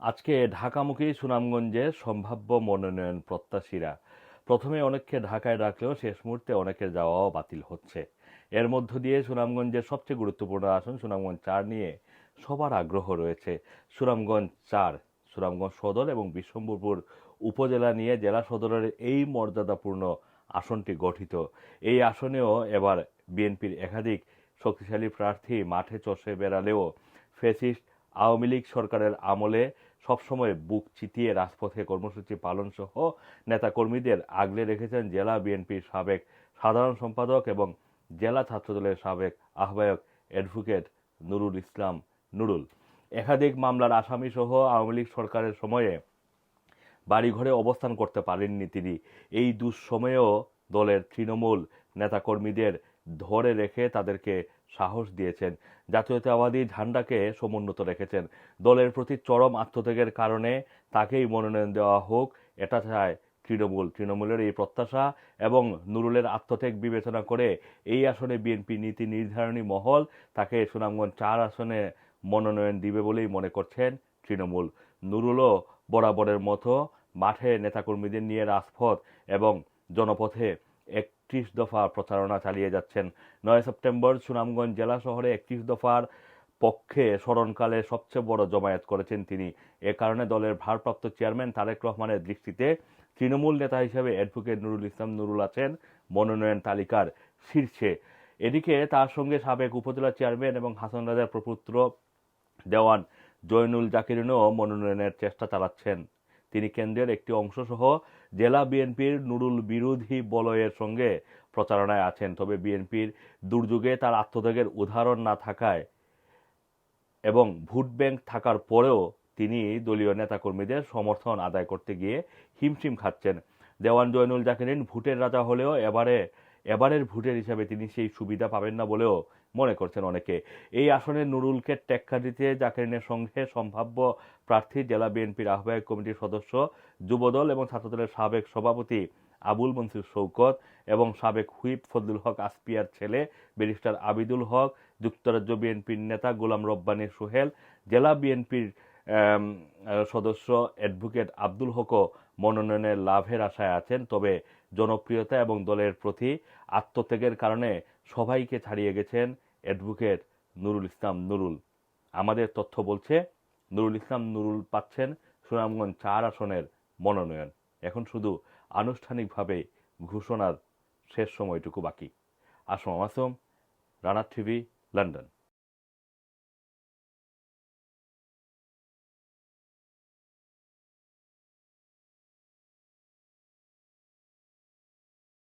আজকে ঢাকামুখী সুনামগঞ্জের সম্ভাব্য মনোনয়ন প্রত্যাশীরা প্রথমে অনেককে ঢাকায় ডাকলেও শেষ মুহূর্তে অনেকের যাওয়াও বাতিল হচ্ছে। এর মধ্য দিয়ে সুনামগঞ্জের সবচেয়ে গুরুত্বপূর্ণ আসন সুনামগঞ্জ চার নিয়ে সবার আগ্রহ রয়েছে। সুনামগঞ্জ চার, সুনামগঞ্জ সদর এবং বিশ্বম্বরপুর উপজেলা নিয়ে জেলা সদরের এই মর্যাদাপূর্ণ আসনটি গঠিত। এই আসনেও এবার বিএনপির একাধিক শক্তিশালী প্রার্থী মাঠে চষে বেড়ালেও ফেসিস্ট আওয়ামী লীগ সরকারের আমলে সবসময় বুক চিতিয়ে রাজপথে কর্মসূচি পালন সহ নেতাকর্মীদের আগলে রেখেছেন জেলা বিএনপির সাবেক সাধারণ সম্পাদক এবং জেলা ছাত্রদলের সাবেক আহ্বায়ক অ্যাডভোকেট নুরুল ইসলাম নুরুল। একাধিক মামলার আসামি সহ আওয়ামী লীগ সরকারের সময়ে বাড়িঘরে অবস্থান করতে পারেননি তিনি। এই দুঃসময়েও দলের তৃণমূল নেতাকর্মীদের ধরে রেখে তাদেরকে সাহস দিয়েছেন। জাতীয়তাবাদী ঝান্ডাকে সমুন্নত রেখেছেন। দলের প্রতি চরম আত্মত্যাগের কারণে তাকেই মনোনয়ন দেওয়া হোক, এটা চায় তৃণমূল। তৃণমূলের এই প্রত্যাশা এবং নুরুলের আত্মত্যাগ বিবেচনা করে এই আসনে বিএনপি নীতি নির্ধারণী মহল তাকে সুনামগঞ্জ চার আসনে মনোনয়ন দিবে বলেই মনে করছেন তৃণমূল। নুরুলও বরাবরের মতো মাঠে নেতাকর্মীদের নিয়ে রাজপথ এবং জনপথে একত্রিশ দফা প্রচারণা চালিয়ে যাচ্ছেন। নয় সেপ্টেম্বর সুনামগঞ্জ জেলা শহরে একত্রিশ দফার পক্ষে স্মরণকালে সবচেয়ে বড় জমায়েত করেছেন তিনি। এ কারণে দলের ভারপ্রাপ্ত চেয়ারম্যান তারেক রহমানের দৃষ্টিতে তৃণমূল নেতা হিসেবে অ্যাডভোকেট নুরুল ইসলাম নুরুল আছেন মনোনয়ন তালিকার শীর্ষে। এদিকে তার সঙ্গে সাবেক উপজেলা চেয়ারম্যান এবং হাসান রাজার প্রপুত্র দেওয়ান জয়নুল জাকিরিনও মনোনয়নের চেষ্টা চালাচ্ছেন। তিনি কেন্দ্রের একটি অংশ সহ জেলা বিএনপির নুরুল বিরোধী বলয়ের সঙ্গে প্রচারণায় আছেন। তবে বিএনপির দুর্যোগে তার আত্মত্যাগের উদাহরণ না থাকায় এবং ভোট ব্যাংক থাকার পরেও তিনি দলীয় নেতাকর্মীদের সমর্থন আদায় করতে গিয়ে হিমশিম খাচ্ছেন। দেওয়ান জয়নুল জাকিরিন ভোটের রাজা হলেও এবারে এবারের ভোটের হিসাবে তিনি সেই সুবিধা পাবেন না বলেও মনে করছেন অনেকে। এই আসনে নুরুলকে টেক্কা দিতে জাকিরিনের সঙ্গে সম্ভাব্য প্রার্থী জেলা বিএনপির আহ্বায়ক কমিটির সদস্য, যুবদল এবং ছাত্রদলের সাবেক সভাপতি আবুল মনসুর শৌকত এবং সাবেক হুইপ ফজলুল হক আসপিয়ার ছেলে ব্যারিস্টার আবিদুল হক, যুক্তরাজ্য বিএনপির নেতা গোলাম রব্বানী সোহেল, জেলা বিএনপির সদস্য অ্যাডভোকেট আব্দুল হকও মনোনয়নের লাভের আশায় আছেন, তবে জনপ্রিয়তা এবং দলের প্রতি আত্মত্যাগের কারণে সবাইকে ছাড়িয়ে গেছেন অ্যাডভোকেট নুরুল ইসলাম নুরুল। আমাদের তথ্য বলছে, নুরুল ইসলাম নুরুল পাচ্ছেন সুনামগঞ্জ চার আসনের মনোনয়ন। এখন শুধু আনুষ্ঠানিকভাবে ঘোষণার শেষ সময়টুকু বাকি। Assam Masum Rana TV, London.